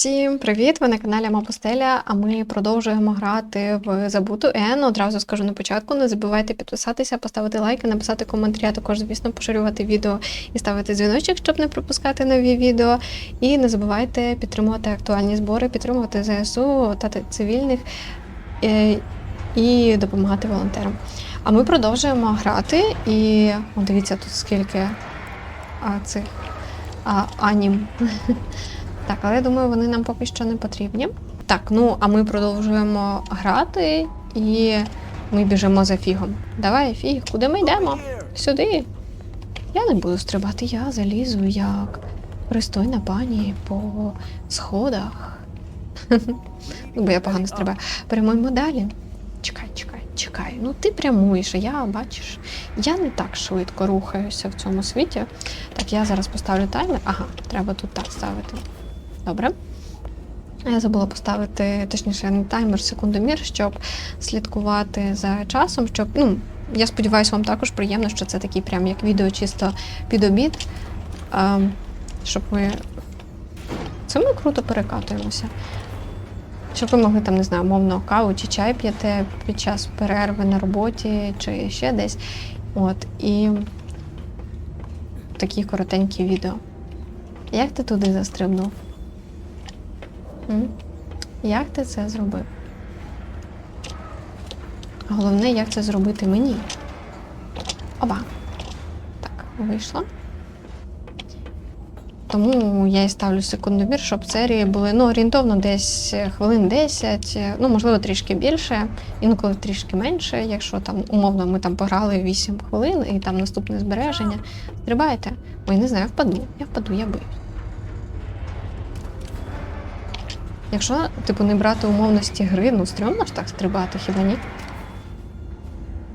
Всім привіт! Ви на каналі Мапостеля, а ми продовжуємо грати в Забуту Ен. Одразу скажу на початку. Не забувайте підписатися, поставити лайки, написати коментарі, а також, звісно, поширювати відео і ставити дзвіночок, щоб не пропускати нові відео. І не забувайте підтримувати актуальні збори, підтримувати ЗСУ та цивільних е, і допомагати волонтерам. А ми продовжуємо грати, і дивіться, тут скільки а, цих а, анім. Так, але я думаю, вони нам поки що не потрібні. Так, ну а ми продовжуємо грати і ми біжимо за фігом. Давай, фіг, куди ми йдемо? Сюди. Я не буду стрибати, я залізу як пристойна пані по сходах. Ну, Бо я погано стрибаю. Прямуємо далі. Чекай, чекай, чекай. Ну ти прямуєш, а я бачиш, я не так швидко рухаюся в цьому світі. Так, я зараз поставлю таймер. Ага, треба тут так ставити. Добре. Я забула поставити, точніше, не таймер, секундомір, щоб слідкувати за часом, щоб, ну, я сподіваюся, вам також приємно, що це такий прям як відео чисто під обід. Щоб ми. Це ми круто перекатуємося. Щоб ви могли там, не знаю, мовно каву чи чай п'яте під час перерви на роботі чи ще десь. От, і такі коротенькі відео. Як ти туди застрибнув? Як ти це зробив? Головне, як це зробити мені. Оба. Так, вийшло. Тому я і ставлю секундомір, щоб серії були ну, орієнтовно десь хвилин 10, ну, можливо, трішки більше, інколи трішки менше, якщо там умовно ми там пограли 8 хвилин і там наступне збереження. Стрибайте. Ой, не знаю, я впаду. Я впаду, я боюсь. Якщо, типу, не брати умовності гри, ну стрьомно ж так стрибати, хіба ні?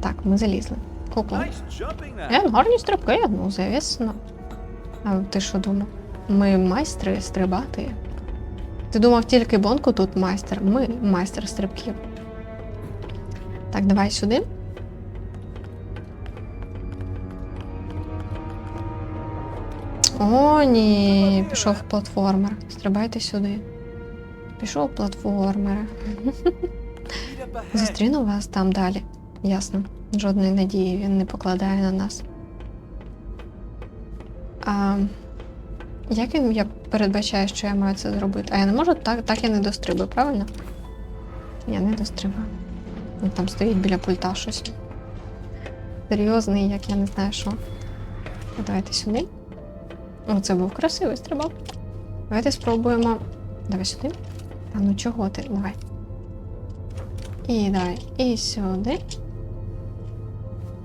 Так, ми залізли. Now. Е, гарні стрибки, ну, звісно. А ти що думав? Ми майстри стрибати. Ти думав, тільки Бонку тут майстер. Ми майстер стрибків. Так, давай сюди. О, ні, пішов платформер. Стрибайте сюди. Пішов платформер. Speed. Зустріну вас там далі. Ясно. Жодної надії він не покладає на нас. А як він я передбачаю, що я маю це зробити? А я не можу так, так я не дострибую, правильно? Я не дострибаю. Він там стоїть біля пульта щось. Серйозний, як я не знаю що. Давайте сюди. О, це був красивий стрибок. Давайте спробуємо. Давай сюди. А ну чого ти? Давай. І давай, і сюди.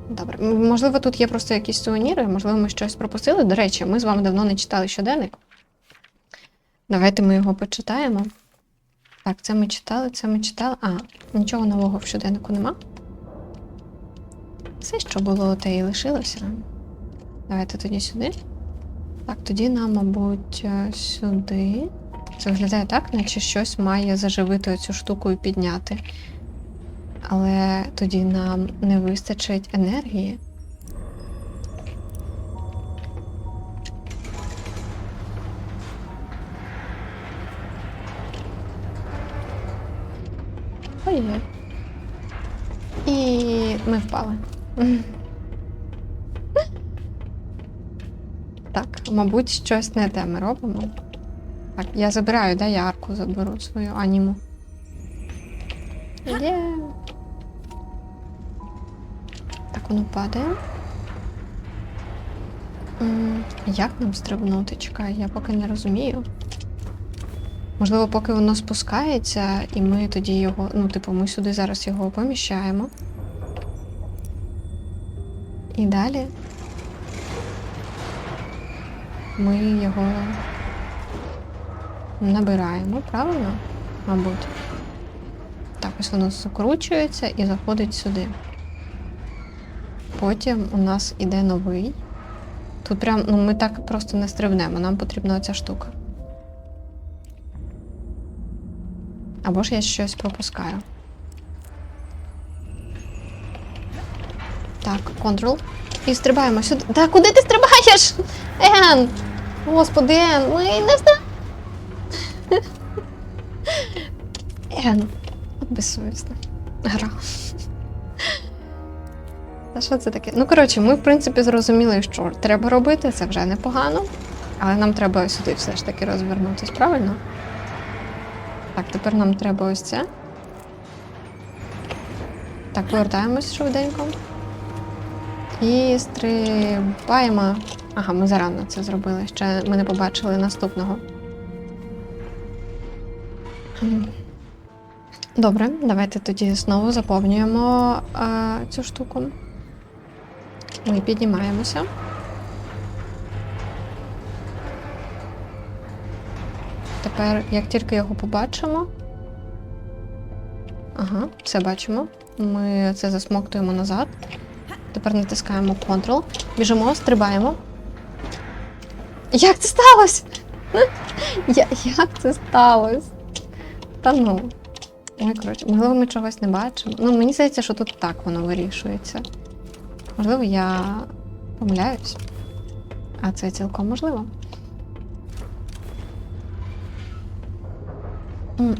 Добре. Можливо, тут є просто якісь сувеніри, можливо, ми щось пропустили. До речі, ми з вами давно не читали щоденник. Давайте ми його почитаємо. Так, це ми читали, це ми читали. А, нічого нового в щоденнику нема. Все, що було, те і лишилося. Давайте тоді сюди. Так, тоді нам, мабуть, е, сюди. Це виглядає так, наче щось має заживити цю штуку і підняти. Але тоді нам не вистачить енергії. Ой-ой. І ми впали. Так, мабуть, щось не те ми робимо. Так, я забираю, да, я арку заберу свою аніму. Є. Так, воно падає. Як нам стрибнути? Чекай, я поки не розумію. Можливо, поки воно спускається, і ми тоді його. Ну, типу, ми сюди зараз його поміщаємо. І далі. Ми його набираємо, правильно? Мабуть. Так, ось воно закручується і заходить сюди. Потім у нас іде новий. Тут прям, ну ми так просто не стрибнемо, нам потрібна оця штука. Або ж я щось пропускаю. Так, контрол. І стрибаємо сюди. Та куди ти стрибаєш? Ен! Господи, Ен, ми не знаємо. Ен, от безсовісна. Гра. Та що це таке? Ну, коротше, ми, в принципі, зрозуміли, що треба робити, це вже непогано. Але нам треба сюди все ж таки розвернутися, правильно? Так, тепер нам треба ось це. Так, повертаємось швиденько. І стрибаємо. Ага, ми зарано це зробили. Ще ми не побачили наступного. Добре, давайте тоді знову заповнюємо а, цю штуку. Ми піднімаємося. Тепер, як тільки його побачимо. Ага, все бачимо. Ми це засмоктуємо назад. Тепер натискаємо Ctrl. Біжимо, стрибаємо. Як це сталося? Як це сталося? Та ну. Ой, коротше, можливо, ми чогось не бачимо. Ну, мені здається, що тут так воно вирішується. Можливо, я помиляюсь. А це цілком можливо.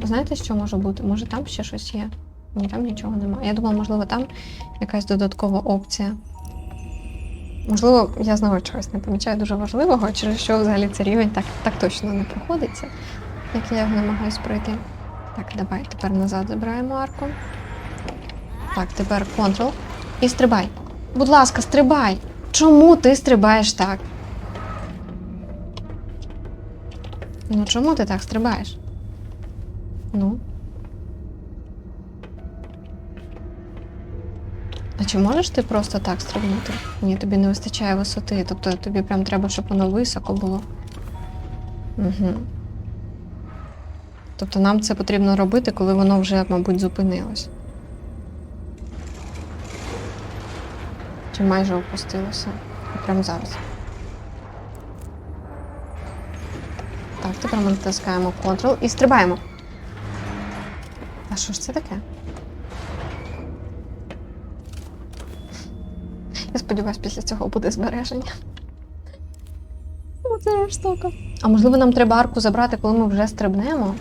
Знаєте, що може бути? Може там ще щось є? Ні, там нічого немає. Я думала, можливо, там якась додаткова опція. Можливо, я знову чогось не помічаю дуже важливого, через що взагалі цей рівень так, так точно не проходиться, як я його намагаюсь пройти. Так, давай тепер назад забираємо арку. Так, тепер Ctrl. І стрибай. Будь ласка, стрибай! Чому ти стрибаєш так? Ну чому ти так стрибаєш? Ну. А чи можеш ти просто так стрибнути? Ні, тобі не вистачає висоти, тобто тобі прям треба, щоб воно високо було. Угу. Тобто нам це потрібно робити, коли воно вже, мабуть, зупинилось. Чи майже опустилося. Прямо зараз. Так, тепер ми натискаємо Ctrl і стрибаємо. А що ж це таке? Я сподіваюся, після цього буде збереження. Оце жорстоко. А можливо, нам треба арку забрати, коли ми вже стрибнемо?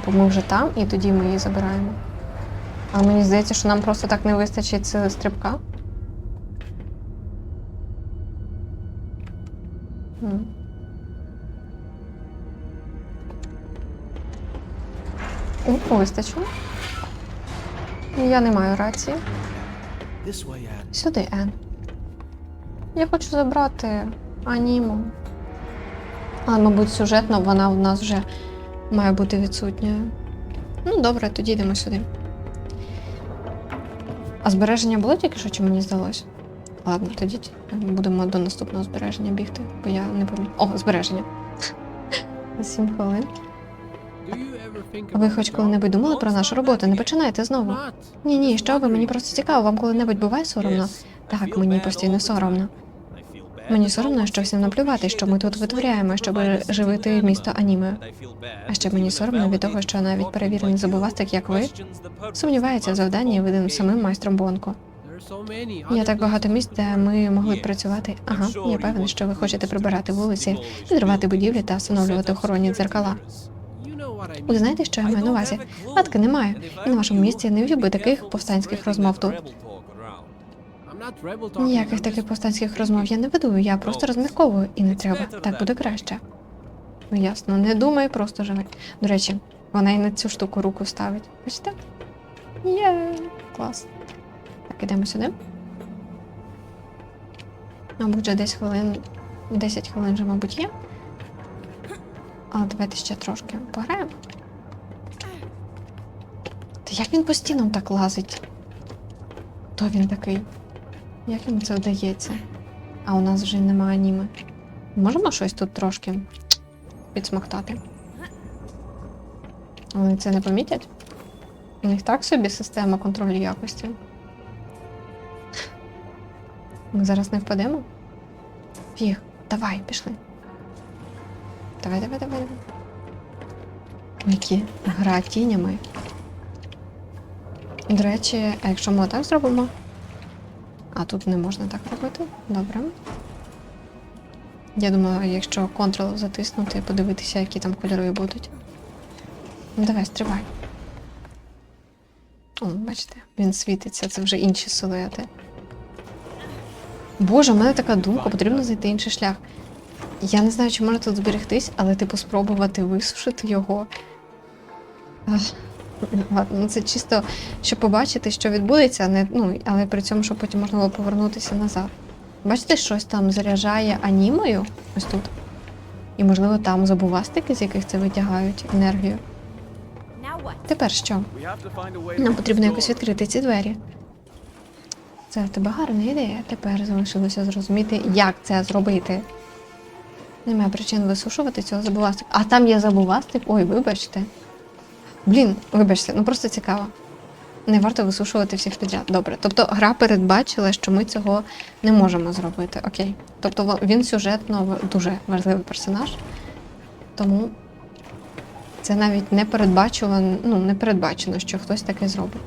Типу, ми вже там і тоді ми її забираємо. А мені здається, що нам просто так не вистачить стрибка. М. О, вистачило. Я не маю рації. Сюди, Ен. Я хочу забрати аніму. Але, мабуть, сюжетно вона в нас вже має бути відсутньою. Ну, добре, тоді йдемо сюди. А збереження було тільки що, чи мені здалось? Ладно, тоді будемо до наступного збереження бігти, бо я не пам'ятаю. О, збереження. За сім хвилин. А ви хоч коли-небудь думали про нашу роботу? Не починайте знову. Ні, ні, що ви, мені просто цікаво, вам коли-небудь буває соромно? Так, мені постійно соромно. Мені соромно, що всім наплювати, що ми тут витворяємо, щоб живити місто аніме. А ще мені соромно від того, що навіть перевірений забувастик, як ви, сумнівається в завданні, виданим самим майстром Бонко. Є так багато місць, де ми могли б працювати. Ага, я певна, що ви хочете прибирати вулиці, підривати будівлі та встановлювати охоронні дзеркала. Ви знаєте, що я маю на увазі? Гадки немає. І на вашому місці не вів би таких повстанських розмов тут. Ніяких таких повстанських розмов я не веду, я просто розмірковую і не треба. Так буде краще. Ну ясно, не думай, просто живи. До речі, вона і на цю штуку руку ставить. Бачите? Є, клас. Так, ідемо сюди. Мабуть, вже десь хвилин. 10 хвилин вже, мабуть, є. Але давайте ще трошки пограємо. Та як він по стінам так лазить? Хто він такий? Як йому це вдається? А у нас вже немає аніми. Можемо щось тут трошки підсмоктати? Вони це не помітять? У них так собі система контролю якості. Ми зараз не впадемо? Фіг, давай, пішли. Давай, давай, давай. давай. Які гра тінями. До речі, а якщо ми отак зробимо? А тут не можна так робити. Добре. Я думаю, якщо Ctrl затиснути, подивитися, які там кольори будуть. Ну давай, стрибай. О, бачите, він світиться, це вже інші силуети. Боже, у мене така думка, потрібно знайти інший шлях. Я не знаю, чи можна тут зберегтись, але типу спробувати висушити його. Ах, ну це чисто, щоб побачити, що відбудеться, не, ну, але при цьому, щоб потім можна було повернутися назад. Бачите, щось там заряджає анімою ось тут. І, можливо, там забувастики, з яких це витягають енергію. Тепер що? Нам потрібно якось відкрити ці двері. Це в тебе гарна ідея. Тепер залишилося зрозуміти, як це зробити. Немає причин висушувати цього забувастика. А там є забувастик? Ой, вибачте. Блін, вибачте, ну просто цікаво. Не варто висушувати всіх підряд. Добре. Тобто гра передбачила, що ми цього не можемо зробити. Окей. Тобто він сюжетно дуже важливий персонаж. Тому це навіть не передбачувано, ну, не передбачено, що хтось таке зробить.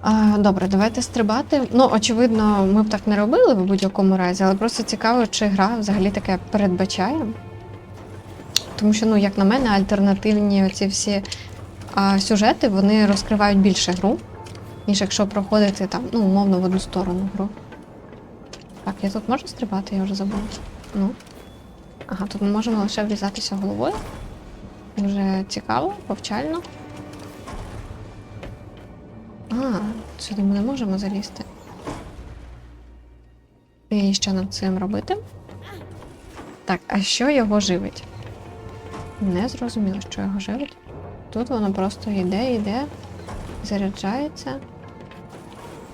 А, добре, давайте стрибати. Ну, очевидно, ми б так не робили в будь-якому разі, але просто цікаво, чи гра взагалі таке передбачає. Тому що, ну, як на мене, альтернативні оці всі а, сюжети вони розкривають більше гру, ніж якщо проходити там, ну, умовно, в одну сторону гру. Так, я тут можу стрибати, я вже забула. Ну. Ага, тут ми можемо лише врізатися головою. Вже цікаво, повчально. А, сюди ми не можемо залізти. І що нам цим робити? Так, а що його живить? Не зрозуміло, що його живить. Тут воно просто йде, йде, заряджається.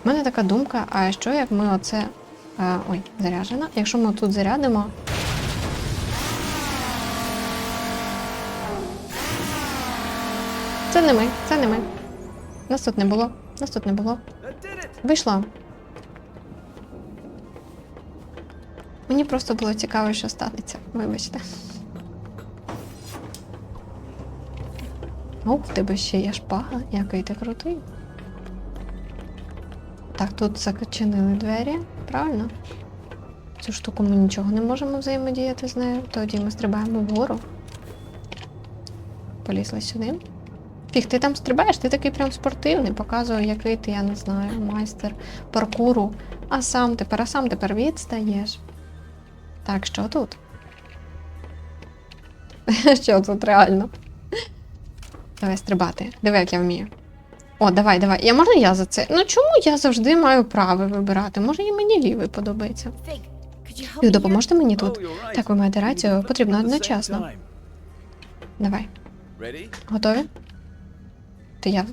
У мене така думка, а що як ми оце. А, ой, заряджено. Якщо ми тут зарядимо. Це не ми, це не ми. Нас тут не було. Нас тут не було. Вийшло. Мені просто було цікаво, що станеться. Вибачте. О, в тебе ще є шпага, який ти крутий. Так, тут зачинили двері, правильно? Цю штуку ми нічого не можемо взаємодіяти з нею. Тоді ми стрибаємо вгору. Полізли сюди. Фіг, ти там стрибаєш, ти такий прям спортивний, показує, який ти, я не знаю, майстер паркуру. А сам тепер, а сам тепер відстаєш. Так, що тут? що тут реально? Давай стрибати. Диви, як я вмію. О, давай, давай. Я можна я за це? Ну чому я завжди маю право вибирати? Може і мені лівий подобається. Ви допоможете мені тут? Так, ви маєте рацію, потрібно одночасно. Давай, готові? То я.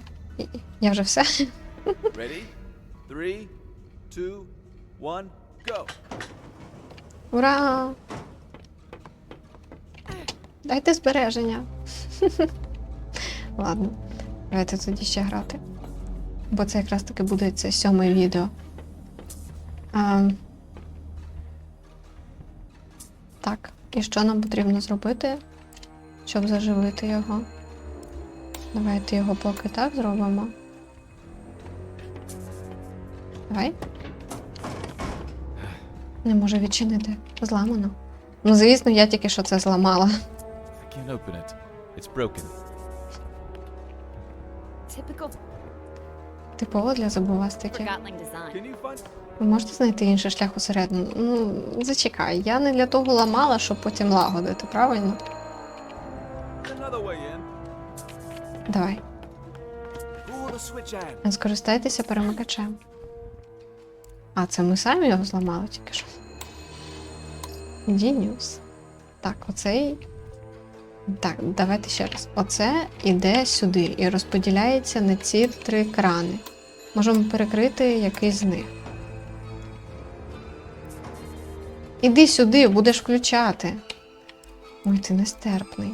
Я вже все. Ready? Two, one, go. Ура! Дайте збереження. Ладно, давайте тоді ще грати. Бо це якраз таки буде це сьоме відео. А, так, і що нам потрібно зробити, щоб заживити його? Давайте його поки так зробимо. Давай. Не можу відчинити. Зламано. Ну, звісно, я тільки що це зламала. I can't open it. It's broken. Типово для. Can Ви можете знайти інший шлях усередину? Ну, зачекай, я не для того ламала, щоб потім лагодити, правильно? Давай, скористайтеся перемикачем. А, це ми самі його зламали тільки що. Genius. Так, оцей. Так, давайте ще раз. Оце іде сюди і розподіляється на ці три крани. Можемо перекрити якийсь з них. Іди сюди, будеш включати. Ой, ти нестерпний.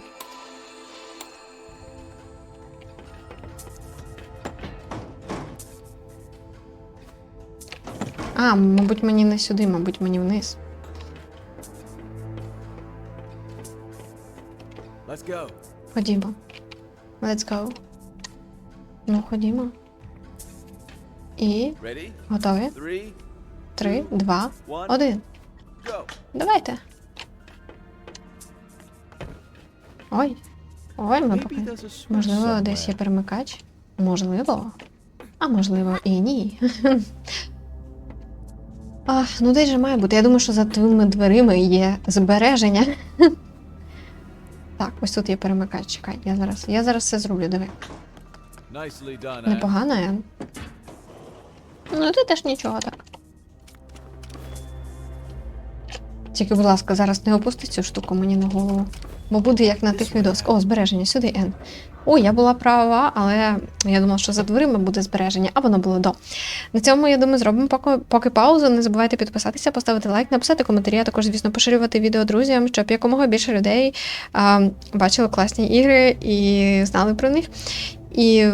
А, мабуть, мені не сюди, мабуть, мені вниз. Ходімо. Let's go. Ну, ходімо. І готові? Три, два, один. Давайте. Ой. Ой, ми поки. Можливо, десь є перемикач. Можливо. А можливо, і ні. А, ну десь же має бути. Я думаю, що за твоїми дверима є збереження. Так, ось тут є перемикач. Чекай, я зараз. Я зараз все зроблю, диви. Непогано, Ен. Ну, ти теж нічого так. Тільки, будь ласка, зараз не опусти цю штуку мені на голову. Бо буде як на тих відосках. О, збереження, сюди Н. Ой, я була права, але я думала, що за дверима буде збереження, а воно було до. На цьому, я думаю, зробимо поки, поки паузу. Не забувайте підписатися, поставити лайк, написати коментарі, а також, звісно, поширювати відео друзям, щоб якомога більше людей а, бачили класні ігри і знали про них. І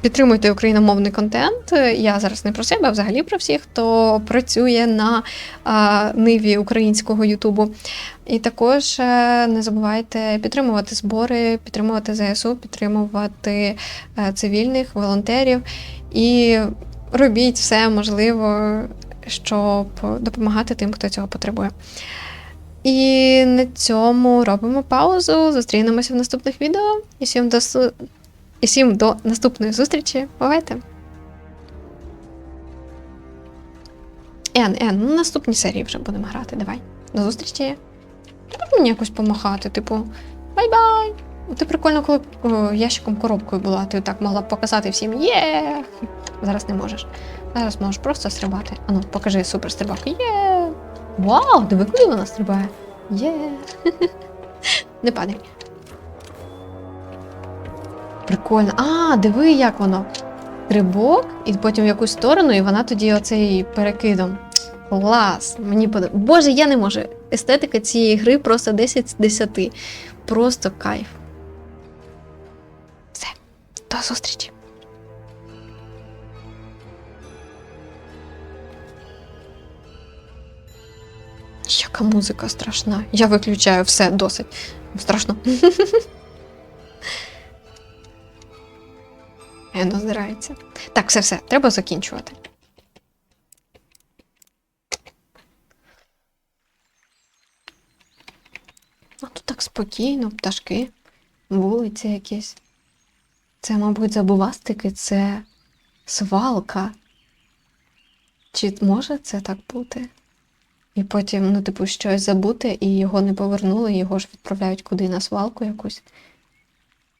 підтримуйте україномовний контент. Я зараз не про себе, а взагалі про всіх, хто працює на а, ниві українського Ютубу. І також е, не забувайте підтримувати збори, підтримувати ЗСУ, підтримувати е, цивільних, волонтерів і робіть все можливе, щоб допомагати тим, хто цього потребує. І на цьому робимо паузу. Зустрінемося в наступних відео. І всім до, і всім до наступної зустрічі. Бувайте! Ен, Ен, ну наступні серії вже будемо грати. Давай. До зустрічі. Треба мені якось помахати, типу, бай-бай! Ти прикольно, коли о, ящиком коробкою була, ти так могла б показати всім є. Зараз не можеш. Зараз можеш просто стрибати. Ану, покажи супер стрибак. Є. Вау, диви, куди вона стрибає. Є. Не падай. Прикольно. А, диви, як воно. Стрибок, і потім в якусь сторону, і вона тоді оцей перекидом. Клас! Мені подобається. Боже, я не можу. Естетика цієї гри просто 10 з 10. Просто кайф. Все, до зустрічі! Яка музика страшна. Я виключаю все досить. Страшно. Ено здирається. Так, все, все, треба закінчувати. А тут так спокійно, пташки, вулиці якісь. Це, мабуть, забувастики, це свалка. Чи може це так бути? І потім, ну, типу, щось забути, і його не повернули, його ж відправляють куди на свалку якусь.